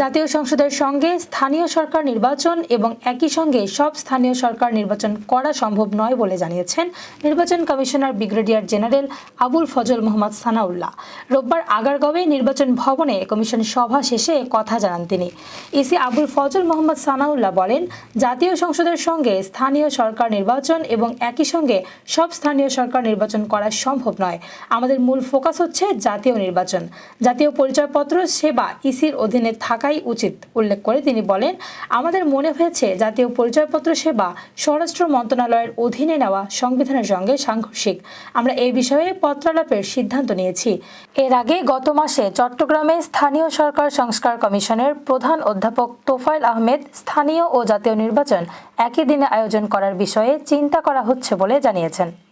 জাতীয় সংসদের সঙ্গে স্থানীয় সরকার নির্বাচন এবং একই সঙ্গে সব স্থানীয় সরকার নির্বাচন করা সম্ভব নয় বলে জানিয়েছেন নির্বাচন commissioner brigadier general Abul Fazal Mohammad Sanaullah. রোববার আগারগাঁওয়ে নির্বাচন ভবনে কমিশন সভা শেষে কথা জানান তিনি। ইসি আবুল ফজল মোহাম্মদ সানাউল্লাহ বলেন, জাতীয় সংসদের সঙ্গে স্থানীয় সরকার নির্বাচন এবং একই সঙ্গে সব স্থানীয় সরকার নির্বাচন করা সম্ভব নয়। আমাদের মূল ফোকাস হচ্ছে জাতীয় নির্বাচন। জাতীয় পরিচয়পত্র, সেবা, ইসির অধীনে থাকাই উচিত, উল্লেখ করে তিনি বলেন। আমাদের মনে হয়েছে জাতীয় পরিচয়পত্র সেবা স্বরাষ্ট্র মন্ত্রণালয়ের অধীনে নেওয়া সংবিধানের সঙ্গে সাংঘর্ষিক। আমরা এই বিষয়ে পত্রালাপের সিদ্ধান্ত নিয়েছি। এর আগে গত মাসে চট্টগ্রামে স্থানীয় সরকার সংস্কার কমিশনের প্রধান অধ্যাপক তোফায়েল আহমেদ স্থানীয় ও জাতীয় নির্বাচন একই দিনে আয়োজন করার বিষয়ে চিন্তা করা হচ্ছে বলে জানিয়েছেন।